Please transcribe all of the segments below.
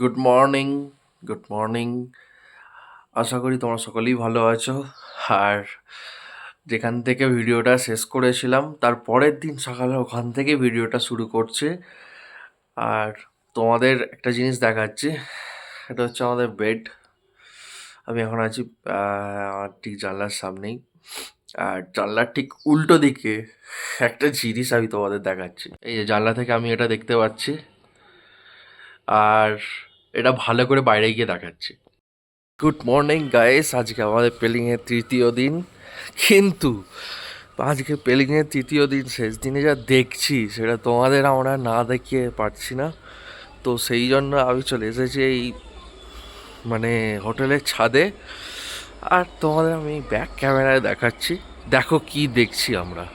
Good morning good morning আশা করি তোমরা সকলেই ভালো আছো। আর যেখান থেকে ভিডিওটা শেষ করেছিলাম, তার পরের দিন সকালে ওখান থেকে ভিডিওটা শুরু করছে। আর তোমাদের একটা জিনিস দেখাচ্ছি, এটা হচ্ছে আমাদের বেড আমি এখন আছি আমার ঠিক জানলার সামনেই। আর জানলার ঠিক উল্টো দিকে একটা জিনিস আমি তোমাদের দেখাচ্ছি। এই যে জানলা থেকে আমি এটা দেখতে পাচ্ছি। আর এটা ভালো করে বাইরে গিয়ে দেখাচ্ছি। গুড মর্নিং গাইস আজকে আমাদের পেলিংয়ের তৃতীয় দিন। কিন্তু আজকে পেলিংয়ের তৃতীয় দিন, শেষ দিনে যা দেখছি, সেটা তোমাদের আমরা না দেখিয়ে পারছি না। তো সেই জন্য আমি চলে এসেছি এই মানে হোটেলের ছাদে। আর তোমাদের আমি ব্যাক ক্যামেরায় দেখাচ্ছি। দেখো কি দেখছি আমরা।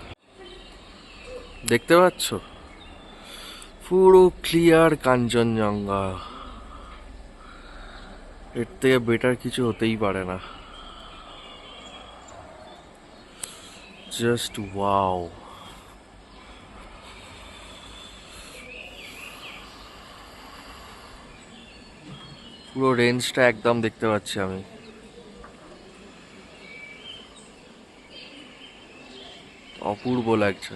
দেখতে পাচ্ছ? পুরো ক্লিয়ার কাঞ্চনজঙ্ঘা। এর থেকে বেটার কিছু হতেই পারে না। জাস্ট ওয়াও পুরো রেঞ্জটা একদম দেখতে পাচ্ছি আমি। অপূর্ব লাগছে।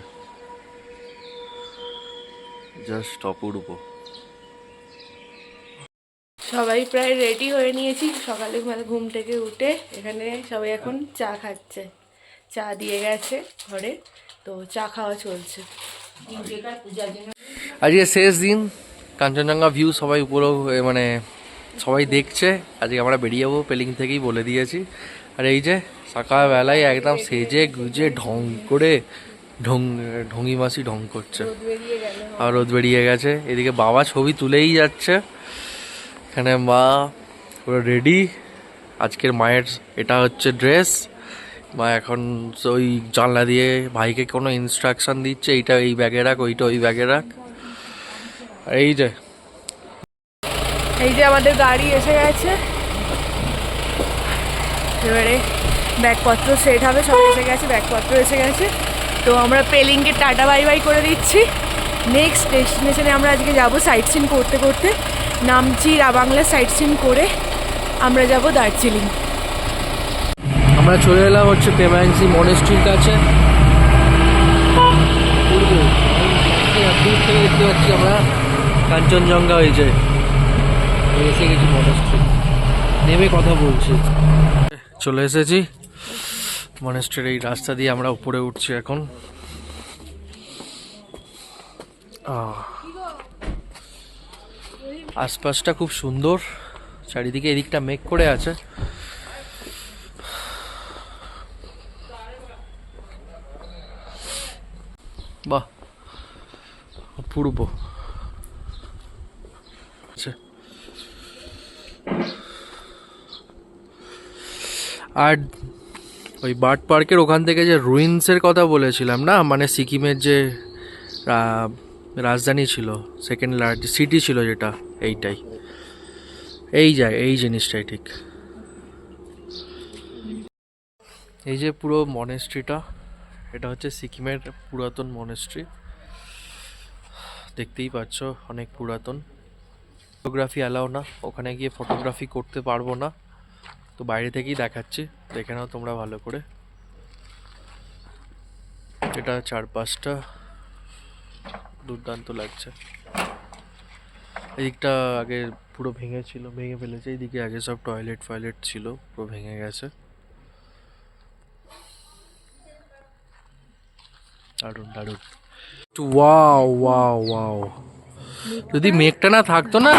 জাস্ট অপূর্ব। সবাই প্রায় রেডি হয়ে নিয়েছি। সকালে মানে ঘুম থেকে উঠে এখানে সবাই এখন চা খাচ্ছে। চা দিয়ে গেছে ঘরে তো চা খাওয়া চলছে। আজকে শেষ দিন। কাঞ্চনজঙ্ঘা ভিউ সবাই উপরেও মানে সবাই দেখছে। আজকে আমরা বেরিয়ে যাব পেলিং থেকেই বলে দিয়েছি। আর এই যে সকালবেলায় একদম সেজে গুজে ঢং করে ঢং ঢঙ্গি মাসি ঢং করছে। আর রোদ বেরিয়ে গেছে। এদিকে বাবা ছবি তুলেই যাচ্ছে। এখানে মা পুরো রেডি আজকের মায়ের এটা হচ্ছে ড্রেস মা এখন ওই জানলা দিয়ে ভাইকে কোনো ইনস্ট্রাকশন দিচ্ছে, এইটা এই ব্যাগে রাখ, ওইটা ওই ব্যাগে রাখ। এই যে। এই যে আমাদের গাড়ি এসে গেছে। এবারে ব্যাগপত্র সেট হবে, সব এসে গেছে, ব্যাগপত্র এসে গেছে। তো আমরা পেলিংকে টাটা বাই বাই করে দিচ্ছি। নেক্সট ডেস্টিনেশনে আমরা আজকে যাব সাইট সিন করতে করতে। নামচি রাবাংলা সাইট সিন করে আমরা যাব দার্জিলিং। আমরা চলে এলাম হচ্ছে পেমাংসি মনেস্ট্রির কাছে। দেখতে পাচ্ছি আমরা কাঞ্চনজঙ্ঘা হয়েছে এসে গেছি মনেস্ট্রি নেমে কথা বলছি। চলে এসেছি। মনেস্ট্রির এই রাস্তা দিয়ে আমরা উপরে উঠছি এখন। আহ। আশপাশটা খুব সুন্দর। চারিদিকে এদিকটা মেঘ করে আছে। বাহ, অপূর্ব। আচ্ছা। আর ওই বার্ড পার্কের ওখান থেকে যে রুইন্সের কথা বলেছিলাম না? মানে সিকিমের যে রাজধানী ছিল সেকেন্ড লার্জ সিটি ছিল যেটা। এইটাই। এই যায় এই জিনিসটাই ঠিক। এই যে পুরো মনেস্ট্রিটা এটা হচ্ছে সিকিমের পুরাতন মনেস্ট্রি দেখতেই পাচ্ছ, অনেক পুরাতন। ফটোগ্রাফি অ্যালাও না, ওখানে গিয়ে ফটোগ্রাফি করতে পারব না। তো বাইরে থেকেই দেখাচ্ছি, দেখে নাও তোমরা ভালো করে। এটা চারপাশটা দুর্দান্ত লাগছে। এদিকটা আগে পুরো ভেঙে ছিল, ভেঙে ফেলেছে। এইদিকে আগে সব টয়লেট ফয়লেট ছিল, পুরো ভেঙে গেছে। দারুণ দারুণ। Wow wow wow. যদি মেঘটা না থাকতো না,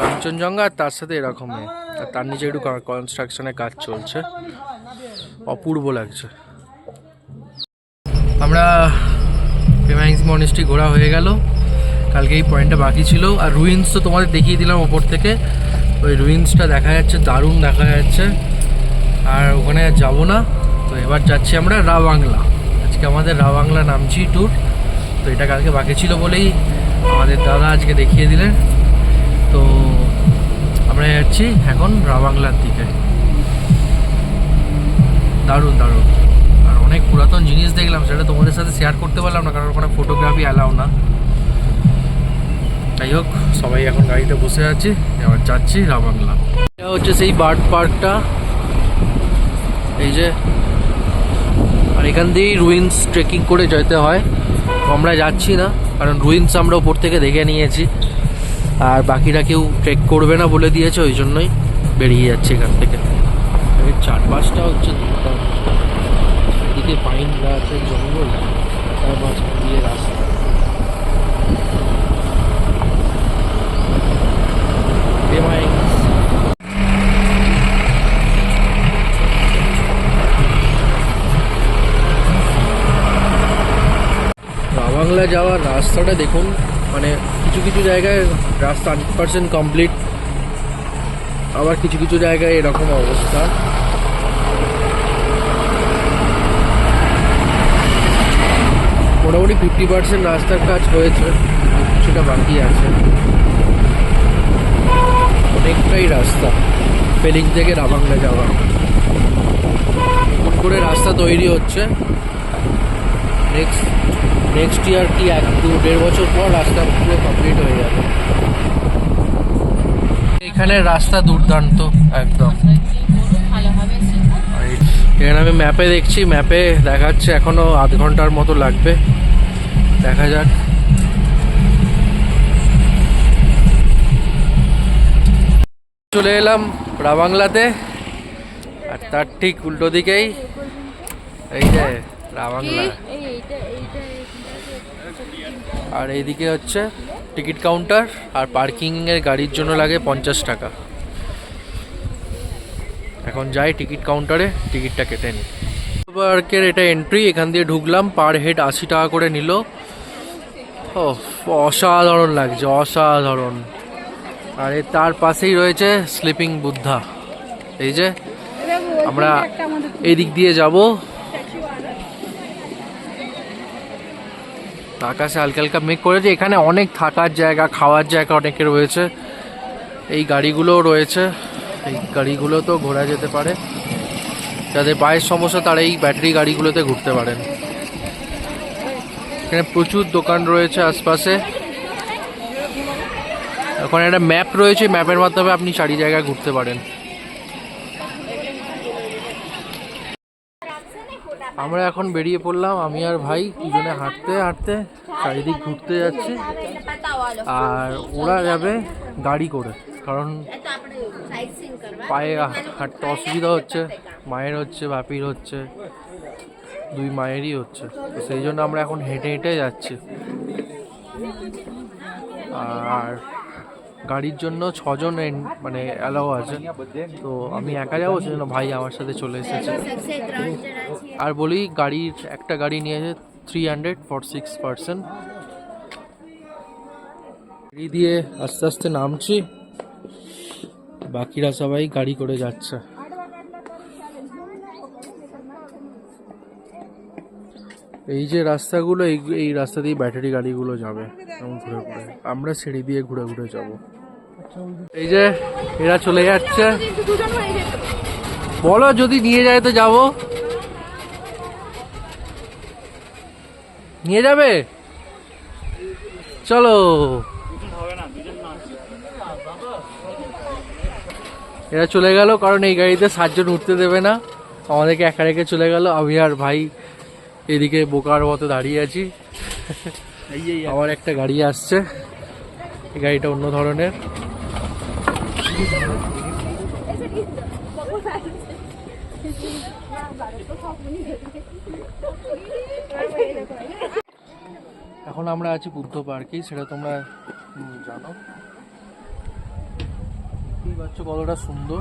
কাঞ্চনজঙ্ঘা আর তার সাথে এরকম আর তার নিচে একটু কনস্ট্রাকশনের কাজ চলছে। অপূর্ব লাগছে। আমরা পেমাইন্স মনেস্ট্রি ঘোরা হয়ে গেল। কালকে এই পয়েন্টটা বাকি ছিল। আর রুইন্স তো তোমাদের দেখিয়ে দিলাম ওপর থেকে। ওই রুইন্সটা দেখা যাচ্ছে, দারুণ দেখা যাচ্ছে। আর ওখানে আর যাব না। তো এবার যাচ্ছি আমরা রা বাংলা আজকে আমাদের রা বাংলা নামছি ট্যুর তো এটা কালকে বাকি ছিল বলেই আমাদের দাদা আজকে দেখিয়ে দিলেন। তো আমরা যাচ্ছি এখন রা বাংলার দিকে। দারুণ দারুণ। আর অনেক পুরাতন জিনিস দেখলাম, সেটা তোমাদের সাথে শেয়ার করতে পারলাম না, কারণ ওখানে ফটোগ্রাফি অ্যালাও না। যাই হোক, সবাই এখন গাড়িতে বসে আছি, এবার যাচ্ছি রাবাংলা এটা হচ্ছে সেই বার্ড পার্কটা। এই যে, আর এখান দিয়েই রুইন্স ট্রেকিং করে যেতে হয়। আমরা যাচ্ছি না, কারণ রুইন্স আমরা ওপর থেকে দেখে নিয়েছি। আর বাকিরা কেউ ট্রেক করবে না বলে দিয়েছে, ওই জন্যই বেরিয়ে যাচ্ছে এখান থেকে। চারপাশটা হচ্ছে। এদিকে পাইন গাছের জঙ্গল তার মাঝখান দিয়ে রাস্তা। বাংলা যাওয়ার রাস্তাটা দেখুন মানে কিছু কিছু জায়গায় রাস্তা হান্ড্রেড পার্সেন্ট কমপ্লিট আবার কিছু কিছু জায়গায় এরকম অবস্থা। মোটামুটি ফিফটি পার্সেন্ট রাস্তার কাজ হয়েছে, কিছুটা বাকি আছে। অনেকটাই রাস্তা পেলিং থেকে রাবাংলা যাওয়া। নতুন করে রাস্তা তৈরি হচ্ছে। নেক্সট নেক্সট ইয়ার কি এক দু দেড় বছর পর রাস্তা পুরো কমপ্লিট হয়ে যাবে। এখানে রাস্তা দুর্দান্ত, একদম। এখানে আমি ম্যাপে দেখছি, ম্যাপে দেখাচ্ছে এখনও আধ ঘণ্টার মতো লাগবে। দেখা যাক। চলে এলাম রাবাংলাতে, আর তার ঠিক উল্টো দিকেই, এই যে রাবাংলা। আর এইদিকে হচ্ছে টিকিট কাউন্টার আর পার্কিংয়ের গাড়ির জন্য লাগে পঞ্চাশ টাকা। এখন যাই টিকিট কাউন্টারে টিকিটটা কেটে নিই। পার্কের এটা এন্ট্রি এখান দিয়ে ঢুকলাম পার হেড আশি টাকা করে নিল। ও অসাধারণ লাগছে অসাধারণ। আর এর তার পাশেই রয়েছে স্লিপিং বুদ্ধা। এই যে আমরা এই দিক দিয়ে যাব। আকাশে হালকা হালকা মেঘ করেছে। এখানে অনেক থাকার জায়গা, খাওয়ার জায়গা অনেকে রয়েছে। এই গাড়িগুলোও রয়েছে। এই গাড়িগুলো তো ঘোরা যেতে পারে। যাদের পায়ের সমস্যা, তারা এই ব্যাটারি গাড়িগুলোতে ঘুরতে পারেন। এখানে প্রচুর দোকান রয়েছে আশপাশে। ওখানে একটা ম্যাপ রয়েছে। ম্যাপের মাধ্যমে আপনি চারি জায়গায় ঘুরতে পারেন। আমরা এখন বেরিয়ে পড়লাম। আমি আর ভাই দুজনে হাঁটতে হাঁটতে চারিদিক ঘুরতে যাচ্ছি। আর ওরা যাবে গাড়ি করে। কারণ পায়ে হাঁটতে অসুবিধা হচ্ছে। মায়ের হচ্ছে, বাপির হচ্ছে, দুই মায়েরই হচ্ছে। তো সেই জন্য আমরা এখন হেঁটে হেঁটে যাচ্ছি। আর গাড়ির জন্য ছজন মানে অ্যালাও আছে। তো আমি একা যাব, সেজন্য ভাই আমার সাথে চলে এসেছে। আর বলি, গাড়ির একটা গাড়ি নিয়েছে three hundred for six percent গাড়ি দিয়ে আস্তে আস্তে নামছি। বাকিরা সবাই গাড়ি করে যাচ্ছে। এই যে রাস্তাগুলো, এই এই রাস্তা দিয়ে ব্যাটারি গাড়িগুলো যাবে এরকম ঘুরে ঘুরে আমরা সিঁড়ি দিয়ে ঘুরে ঘুরে যাব। এই যে এরা চলে যাচ্ছে। বলো, যদি নিয়ে যায় তো যাব। নিয়ে যাবে? চলো। এরা চলে গেল, কারণ এই গাড়িতে সাতজন উঠতে দেবে না। আমাদেরকে একা রেখে চলে গেল আমি আর ভাই। এদিকে বোকার মতো দাঁড়িয়ে আছি। আবার একটা গাড়ি আসছে। এই গাড়িটা অন্য ধরনের। এখন আমরা আছি বুদ্ধ পার্কেই সেটা তোমরা জানো। দেখতেই পাচ্ছ কতটা সুন্দর।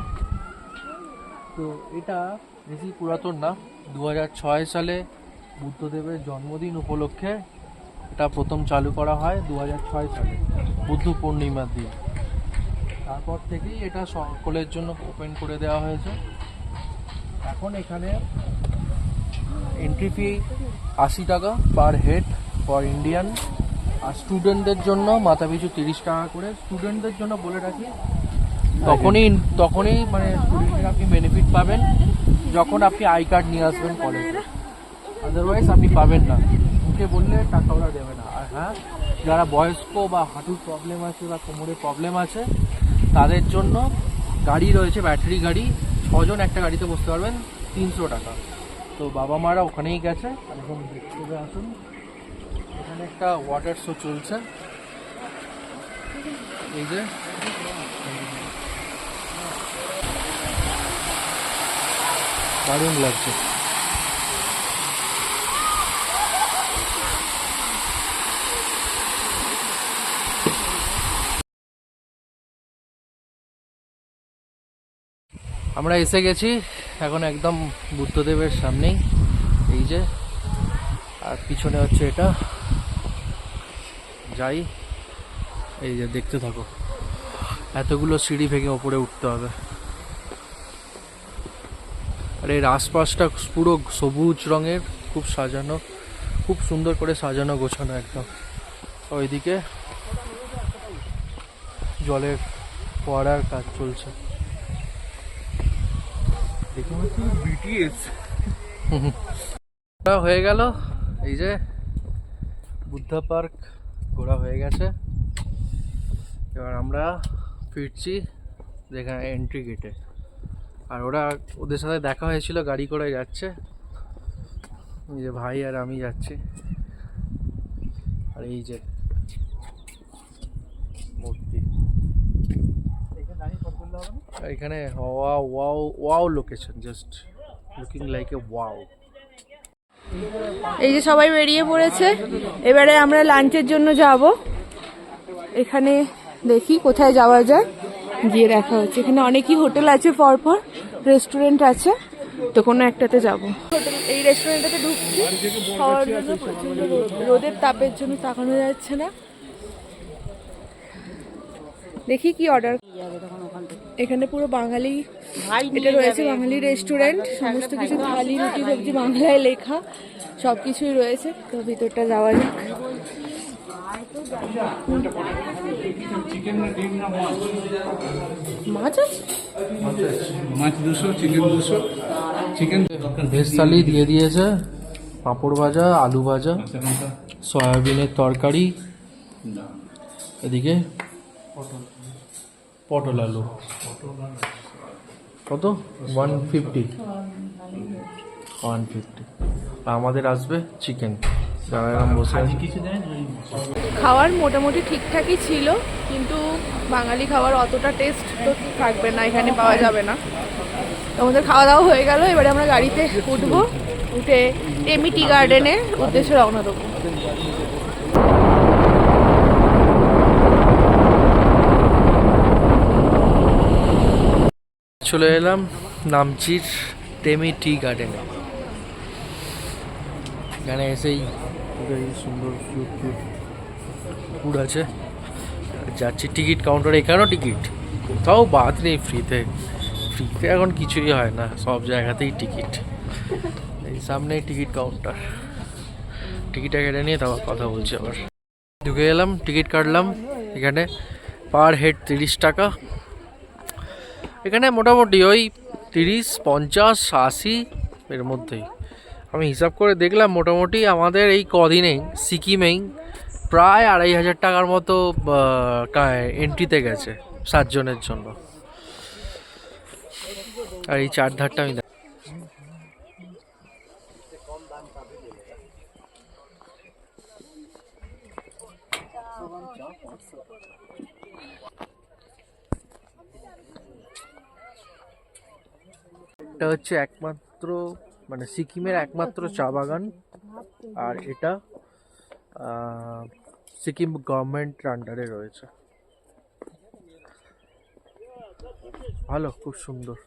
তো এটা বেশি পুরাতন না দু সালে বুদ্ধদেবের জন্মদিন উপলক্ষে এটা প্রথম চালু করা হয় দু সালে, বুদ্ধ পূর্ণিমার দিন। তারপর থেকেই এটা সকলের জন্য ওপেন করে দেওয়া হয়েছে। এখন এখানে এন্ট্রি ফি আশি টাকা পার হেড ফর ইন্ডিয়ান আর স্টুডেন্টদের জন্য মাথা পিছু তিরিশ টাকা করে। স্টুডেন্টদের জন্য বলে রাখি, তখনই তখনই মানে স্টুডেন্টের আপনি বেনিফিট পাবেন যখন আপনি আই কার্ড নিয়ে আসবেন কলেজে আদারওয়াইজ আপনি পাবেন না। কাউকে বললে টাকা ওরা দেবে না। আর হ্যাঁ যারা বয়স্ক বা হাঁটুর প্রবলেম আছে বা কোমরের প্রবলেম আছে, তাদের জন্য গাড়ি রয়েছে ব্যাটারি গাড়ি। ছজন একটা গাড়িতে বসতে পারবেন, তিনশো টাকা। তো বাবা মারা ওখানেই গেছে। এখন দেখতে আসুন। এখানে একটা ওয়াটার শো চলছে। এই যে। দারুণ লাগছে। আমরা এসে গেছি এখন একদম বুদ্ধদেবের সামনেই, এই যে, আর পিছনে হচ্ছে এটা। যাই, এই যে দেখতে থাকো, এতগুলো সিঁড়ি ভেঙে ওপরে উঠতে হবে। আর এর আশপাশটা পুরো সবুজ রঙের, খুব সাজানো, খুব সুন্দর করে সাজানো গোছানো একদম। ওইদিকে জলের ফোয়ারার কাজ চলছে। হয়ে গেল। এই যে বুদ্ধা পার্ক ঘোরা হয়ে গেছে। এবার আমরা ফিরছি যেখানে এন্ট্রি গেটে আর ওরা ওদের সাথে দেখা হয়েছিল, গাড়ি করে যাচ্ছে। এই যে ভাই আর আমি যাচ্ছি। আর এই যে মূর্তি আর এখানে wow wow wow location just looking like a wow এই যে সবাই বেরিয়ে পড়েছে, এবারে আমরা লাঞ্চের জন্য যাব। এখানে দেখি কোথায় যাওয়া যায়, গিয়ে দেখা হচ্ছে। এখানে অনেকই হোটেল আছে পরপর রেস্টুরেন্ট আছে, তো কোনো একটাতে যাব। এই রেস্টুরেন্টটাতে ঢুকছি, খাওয়ার জন্য রোদের তাপের জন্য তাকানো যাচ্ছে না। দেখি কি অর্ডার এখানে পুরো বাঙালি এটা রয়েছে বাঙালি রেস্টুরেন্ট সমস্ত কিছু থালি রুটি সবজি বাংলায় লেখা সব কিছুই রয়েছে। তো ভিতরটা যাওয়া যাক। মাছ আছে? মাছ দুশো চিকেন দুশো। চিকেন ভেজ থালি দিয়ে দিয়েছে পাঁপড় ভাজা আলু ভাজা সয়াবিনের তরকারি। এদিকে পটল। আলু কত? ওয়ান ফিফটি ওয়ান ফিফটি আমাদের আসবে চিকেন খাওয়ার মোটামুটি ঠিকঠাকই ছিল কিন্তু বাঙালি খাবার অতটা টেস্ট তো থাকবে না এখানে পাওয়া যাবে না। আমাদের খাওয়া দাওয়া হয়ে গেল এবারে আমরা গাড়িতে উঠবো উঠে টেমি টি গার্ডেনের উদ্দেশ্যে রওনা দেবো। চলে এলাম নামচির টেমি টি গার্ডেনে। এখানে এসেই সুন্দর ফুড আছে। যাচ্ছি টিকিট কাউন্টারে এখানেও টিকিট? কোথাও বাদ নেই ফ্রিতে ফ্রিতে এখন কিছুই হয় না, সব জায়গাতেই টিকিট। এই সামনেই টিকিট কাউন্টার টিকিটটা কেটে নিয়ে তারপর কথা বলছি আবার। ঢুকে গেলাম টিকিট কাটলাম। এখানে পার হেড তিরিশ টাকা। এখানে মোটামুটি ওই তিরিশ, পঞ্চাশ, আশি এর মধ্যেই। আমি হিসাব করে দেখলাম মোটামুটি আমাদের এই কদিনেই সিকিমেই প্রায় আড়াই হাজার টাকার মতো এন্ট্রিতে গেছে সাতজনের জন্য। আর এই চারধারটা আমি দেখ- এটা হচ্ছে একমাত্র মানে সিকিমের একমাত্র চা বাগান। আর এটা সিকিম গভর্নমেন্ট আন্ডারে রয়েছে। ভালো, খুব সুন্দর।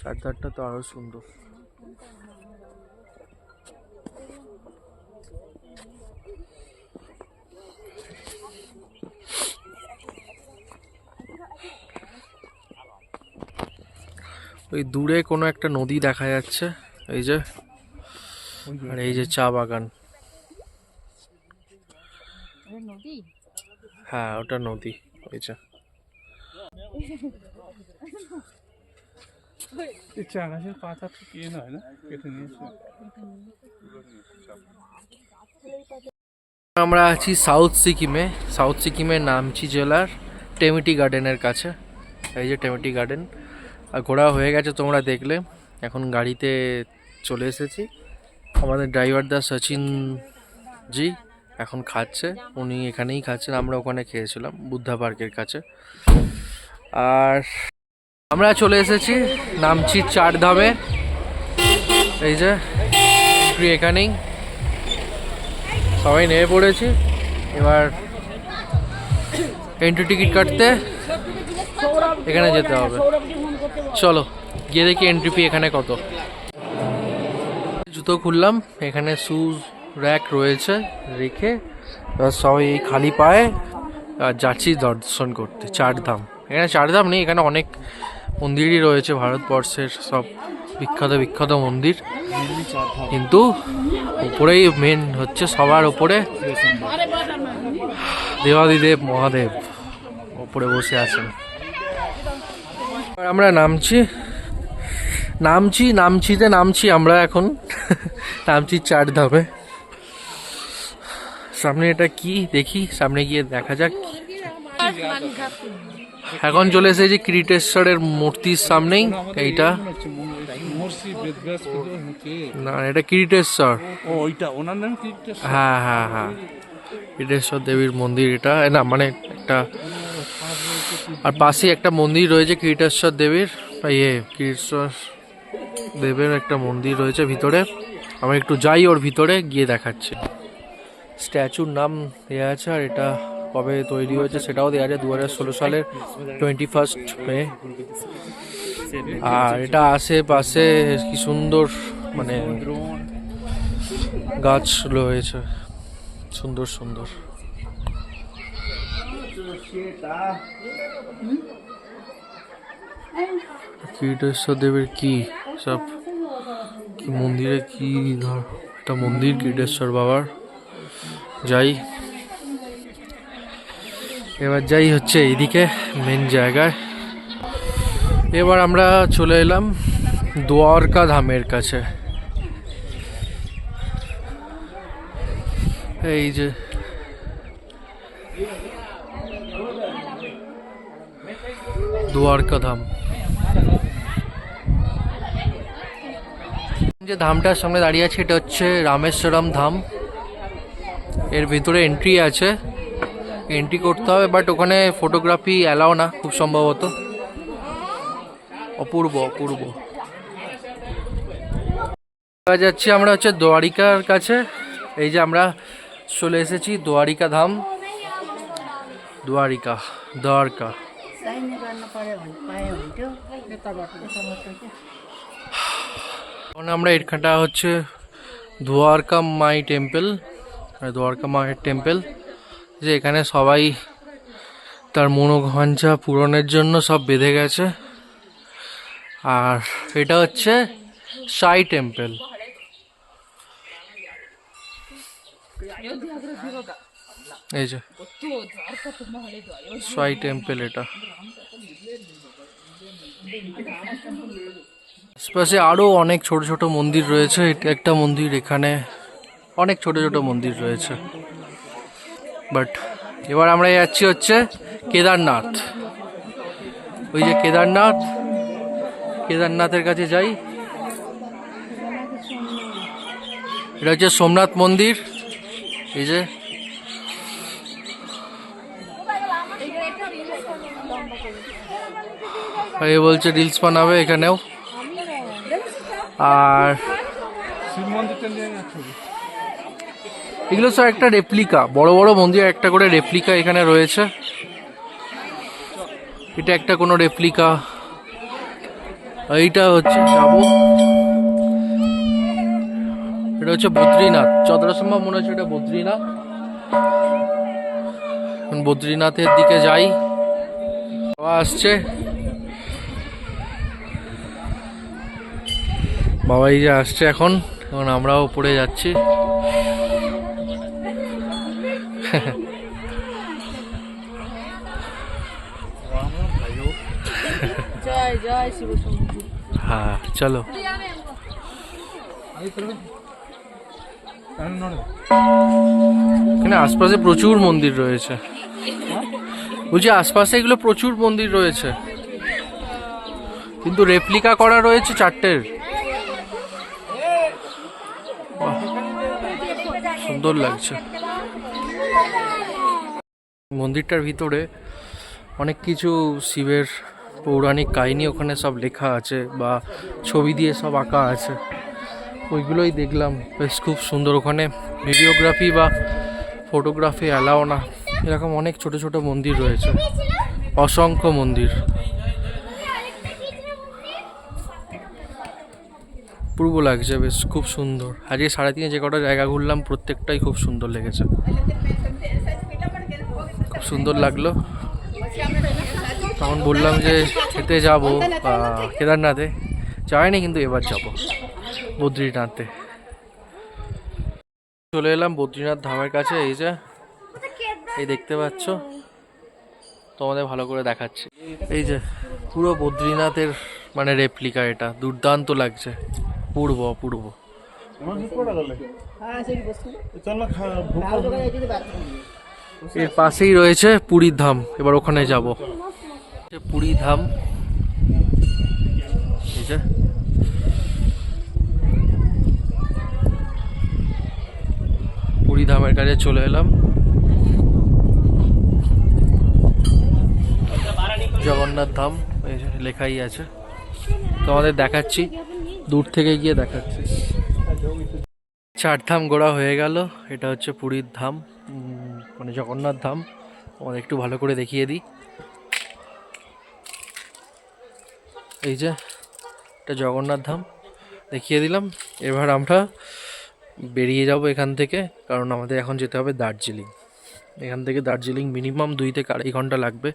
চারধারটা তো আরও সুন্দর। ওই দূরে কোনো একটা নদী দেখা যাচ্ছে এই যে আর এই যে চা বাগান। হ্যাঁ ওটা নদী ওই যে। চা গাছের পাতা তো কে নয় না? কেটে নিয়েছে। আমরা আছি সাউথ সিকিমে সাউথ সিকিমের নামচি জেলার টেমিটি গার্ডেনের কাছে। এই যে টেমিটি গার্ডেন। আর ঘোরা হয়ে গেছে তোমরা দেখলে। এখন গাড়িতে চলে এসেছি। আমাদের ড্রাইভার দা সচিন জি এখন খাচ্ছে। উনি এখানেই খাচ্ছেন। আমরা ওখানে খেয়েছিলাম বুদ্ধা পার্কের কাছে। আর আমরা চলে এসেছি নামছি চার ধামে এই যে entry এখানেই। সবাই নেমে পড়েছি। এবার এন্ট্রি টিকিট কাটতে এখানে যেতে হবে। চলো গিয়ে দেখি এন্ট্রি ফি এখানে কত। জুতো খুললাম এখানে শুজ র্যাক রয়েছে রেখে সবাই এই খালি পায়ে আর যাচ্ছি দর্শন করতে চারধাম এখানে চারধাম নেই এখানে অনেক মন্দিরই রয়েছে ভারতবর্ষের সব বিখ্যাত বিখ্যাত মন্দির। কিন্তু উপরেই মেন হচ্ছে সবার উপরে দেবাদিদেব মহাদেব উপরে বসে আছেন। আমরা নামছি নামছি নামছিতে নামছি আমরা এখন। নামছি চার ধাপে। সামনে এটা কি দেখি সামনে গিয়ে দেখা যাক। এখন চলে এসেছি ক্রিটেশ্বরের মূর্তির সামনেই এইটা। না এটা কিরিটেশ্বর হ্যাঁ হ্যাঁ হ্যাঁ। কিরিটেশ্বর দেবীর মন্দির এটা। না মানে একটা আর পাশেই একটা মন্দির রয়েছে কিরিটেশ্বর দেবীর ইয়ে কিরিটেশ্বর দেবের একটা মন্দির রয়েছে ভিতরে। আমরা একটু যাই ওর ভিতরে, গিয়ে দেখাচ্ছি। স্ট্যাচুর নাম দেওয়া আছে আর এটা কবে তৈরি হয়েছে সেটাও দেওয়া আছে দু হাজার ষোলো সালের টোয়েন্টি ফার্স্ট মে। আর এটা আশেপাশে কি সুন্দর মানে গাছ রয়েছে। সুন্দর সুন্দর। কীটেশ্বর দেবের কি সব কি মন্দিরে কি ধর একটা মন্দির কীটেশ্বর বাবার? যাই। এবার যাই হচ্ছে এইদিকে মেন জায়গায়। এবার আমরা চলে এলাম দ্বারকা ধামের কাছে। এই যে দ্বারকা ধাম। যে ধামটার সামনে দাঁড়িয়ে আছে, এটা হচ্ছে রামেশ্বরম ধাম। এর ভিতরে এন্ট্রি আছে। এন্ট্রি করতে হবে বাট ওখানে ফটোগ্রাফি অ্যালাও না, খুব সম্ভবত। অপূর্ব অপূর্ব। যাচ্ছি আমরা হচ্ছে দ্বারিকার কাছে। এই যে আমরা চলে এসেছি, দ্বারিকা ধাম। দ্বারিকা, দ্বারকা। चाहिने गर्न पर्यो भने पायो हुन्थ्यो यताबाट यताबाट क्या এখন আমরা এখানটা হচ্ছে দ্বারকা মাই টেম্পল দ্বারকা মায়ের টেম্পল যে এখানে সবাই তার মনোবাঞ্ছা পূরণের জন্য সব বেঁধে গেছে আর এটা হচ্ছে সাই টেম্পল এই যে সাই টেম্পল এটা। আশপাশে আরও অনেক ছোট ছোট মন্দির রয়েছে। এটা একটা মন্দির এখানে অনেক ছোট ছোট মন্দির রয়েছে। বাট এবার আমরা যাচ্ছি হচ্ছে কেদারনাথ। ওই যে কেদারনাথ। কেদারনাথের কাছে যাই। এটা হচ্ছে সোমনাথ মন্দির। এই যে এ বলছে রিলস বানাবে এখানেও। আর এগুলো স্যার একটা রেপ্লিকা বড় বড় মন্দির একটা করে রেপ্লিকা এখানে রয়েছে। এটা একটা কোনো রেপ্লিকা এইটা হচ্ছে যাব। এটা হচ্ছে বদ্রীনাথ। যতটা সম্ভব মনে হচ্ছে এটা বদ্রীনাথ। বদ্রীনাথের দিকে যাই। আসছে। বাবাই যে আসছে এখন এখন আমরাও পড়ে যাচ্ছি। হ্যাঁ চলো। এখানে আশপাশে প্রচুর মন্দির রয়েছে। বলছি আশপাশে এগুলো প্রচুর মন্দির রয়েছে। কিন্তু রেপ্লিকা করা রয়েছে চারটের। সুন্দর লাগছে। মন্দিরটার ভিতরে অনেক কিছু শিবের পৌরাণিক কাহিনী ওখানে সব লেখা আছে বা ছবি দিয়ে সব আঁকা আছে। ওইগুলোই দেখলাম। বেশ খুব সুন্দর। ওখানে ভিডিওগ্রাফি বা ফটোগ্রাফি অ্যালাও না। এরকম অনেক ছোট ছোট মন্দির রয়েছে। অসংখ্য মন্দির। পূর্ব লাগছে, বেশ খুব সুন্দর। আজকে সাড়ে তিনে যে কটা জায়গা ঘুরলাম, প্রত্যেকটাই খুব সুন্দর লেগেছে। খুব সুন্দর লাগল। তখন বললাম যে খেতে যাব কেদারনাথে। যাইনি কিন্তু এবার যাব, বদ্রীনাথে। চলে এলাম বদ্রীনাথ ধামের কাছে, এই যে, এই দেখতে পাচ্ছ? তোমাদের ভালো করে দেখাচ্ছি। এই যে, পুরো বদ্রীনাথের মানে রেপ্লিকা এটা। দুর্দান্ত লাগছে। পূর্ব অপূর্ব এর পাশেই রয়েছে পুরীর ধাম। এবার ওখানে যাব। পুরী ধাম। পুরী ধামের কাছে চলে এলাম। জগন্নাথ ধাম লেখাই আছে। তোমাদের দেখাচ্ছি। দূর থেকে গিয়ে দেখাচ্ছি। চার ধাম ঘোরা হয়ে গেল। এটা হচ্ছে পুরীর ধাম। মানে জগন্নাথ ধাম। তোমাদের একটু ভালো করে দেখিয়ে দিই। এই যে, এটা জগন্নাথ ধাম। দেখিয়ে দিলাম। এবার আমরা বেরিয়ে যাব এখান থেকে, কারণ আমাদের এখন যেতে হবে দার্জিলিং। এখান থেকে দার্জিলিং মিনিমাম দুই থেকে আড়াই ঘণ্টা লাগবে।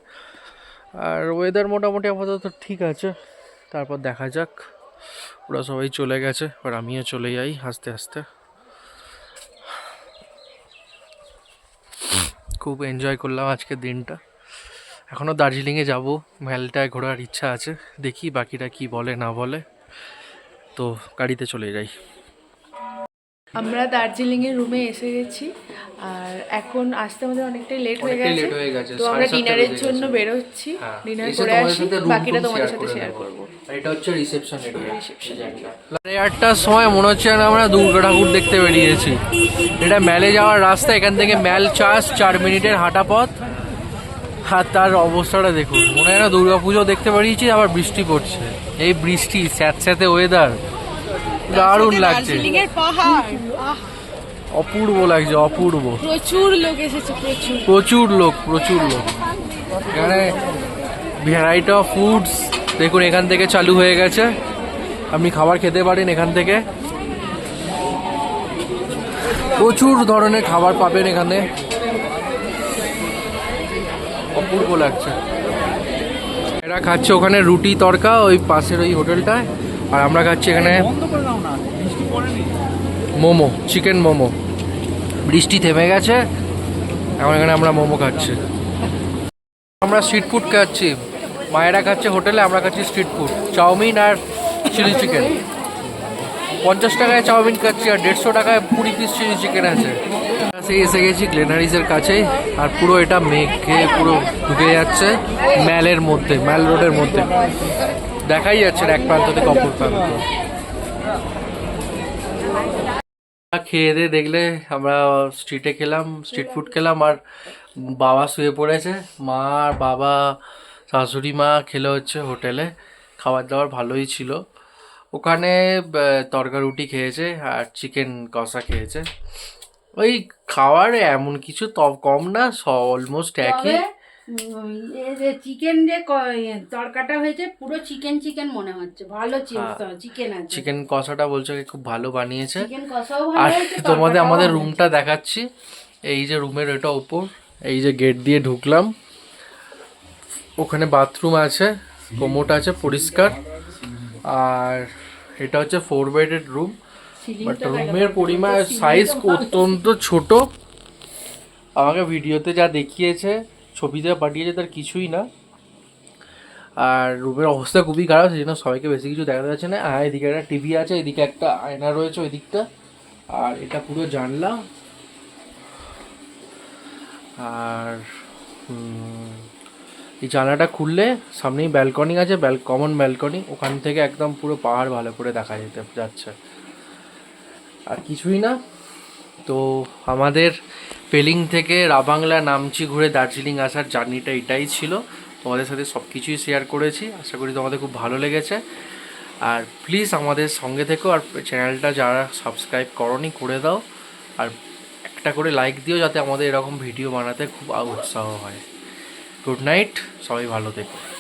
আর ওয়েদার মোটামুটি আপাতত ঠিক আছে। তারপর দেখা যাক। ওরা সবাই চলে গেছে আর আমিও চলে যাই আস্তে আস্তে। খুব এনজয় করলাম আজকের দিনটা। এখনও দার্জিলিংয়ে যাব মেলটায় ঘোরার ইচ্ছা আছে, দেখি বাকিরা কি বলে, না বলে। তো গাড়িতে চলে যাই। আমরা দার্জিলিংয়ের রুমে এসে গেছি। আর এখন আসতে আমাদের অনেকটাই লেট হয়ে গেছে। হয়ে তো আমরা ডিনারের জন্য। বেরোচ্ছি। হ্যাঁ, ডিনার করে আসি বাকিটা তোমাদের সাথে শেয়ার নেব। করব। আর এটা হচ্ছে রিসেপশন এরিয়া আটটার সময় মনে হচ্ছে আমরা দুর্গা ঠাকুর দেখতে বেরিয়েছি। এটা ম্যালে যাওয়ার রাস্তা এখান থেকে ম্যাল চাষ চার মিনিটের হাঁটা পথ। আর তার অবস্থাটা দেখুন মনে হয় না দুর্গা পুজো দেখতে বেরিয়েছি আবার বৃষ্টি পড়ছে। এই বৃষ্টি স্যাঁতস্যাঁতে ওয়েদার দারুণ লাগছে। পাহাড়। অপূর্ব লাগছে অপূর্ব। প্রচুর লোক এসেছে প্রচুর। প্রচুর লোক প্রচুর লোক। এখানে ভ্যারাইটি অফ ফুডস দেখুন এখান থেকে চালু হয়ে গেছে। আপনি খাবার খেতে পারেন এখান থেকে। প্রচুর ধরনের খাবার পাবেন এখানে। অপূর্ব লাগছে। এরা খাচ্ছে ওখানে রুটি তরকা ওই পাশের ওই হোটেলটায়। আর আমরা খাচ্ছি এখানে মোমো, চিকেন মোমো। বৃষ্টি থেমে গেছে, এখন এখানে আমরা মোমো খাচ্ছি। আমরা স্ট্রিট ফুড খাচ্ছি। মায়েরা খাচ্ছে হোটেলে, আমরা খাচ্ছি স্ট্রিট ফুড চাউমিন আর চিলি চিকেন পঞ্চাশ টাকায় চাউমিন খাচ্ছি আর দেড়শো টাকায় কুড়ি পিস চিলি চিকেন আছে। সেই এসে গেছি গ্লেনারিজের কাছেই আর পুরো এটা মেঘে পুরো ঢুকে যাচ্ছে ম্যালের মধ্যে, ম্যাল রোডের মধ্যে। দেখাই যাচ্ছে এক প্রান্ত থেকে অপর প্রান্ত। খেয়ে দিয়ে দেখলে আমরা স্ট্রিটে খেলাম স্ট্রিট ফুড খেলাম আর বাবা শুয়ে পড়েছে। মা আর বাবা শাশুড়ি মা খেলে হচ্ছে হোটেলে। খাবার দাবার ভালোই ছিল। ওখানে আহ, তরকা রুটি খেয়েছে আর চিকেন কষা খেয়েছে। ওই খাওয়ার এমন কিছু কম না অলমোস্ট একই। চিকেন যে তরকাটা হয়েছে পুরো চিকেন চিকেন মনে হচ্ছে। ভালো হ্যাঁ। চিকেন আছে। চিকেন কষাটা বলছে খুব ভালো বানিয়েছে। চিকেন কষাও আর ভালো হয়েছে তোমাদের আমাদের রুমটা দেখাচ্ছি। এই যে রুমের এটা উপর এই যে গেট দিয়ে ঢুকলাম। ওখানে বাথরুম আছে কোমোট আছে পরিষ্কার। আর এটা হচ্ছে ফোর বেডেড রুম বাট রুমের পরিমাণ সাইজ অত্যন্ত ছোট। আমাকে ভিডিওতে যা দেখিয়েছে ছবিতে পাঠিয়েছে, তার কিছুই না। আর রুমের অবস্থা খুবই খারাপ, সেই জন্য সবাইকে বেশি কিছু দেখা যাচ্ছে না। আর এদিকে একটা টিভি আছে, এদিকে একটা আয়না রয়েছে ওই দিকটা আর এটা পুরো জানলা। আর এই জানলাটা খুললে সামনেই ব্যালকনি আছে কমন ব্যালকনি ওখান থেকে একদম পুরো পাহাড় ভালো করে দেখা যেতে যাচ্ছে। আর কিছুই না। তো আমাদের পেলিং থেকে রাবাংলা, নামচি ঘুরে দার্জিলিং আসার জার্নিটা এটাই ছিল। তোমাদের সাথে সব কিছুই শেয়ার করেছি। আশা করি তোমাদের খুব ভালো লেগেছে। আর প্লিজ আমাদের সঙ্গে থেকো আর চ্যানেলটা যারা সাবস্ক্রাইব করনি, করে দাও। আর একটা করে লাইক দিও যাতে আমাদের এরকম ভিডিও বানাতে খুব উৎসাহ হয়। গুড নাইট সবাই ভালো থেকো।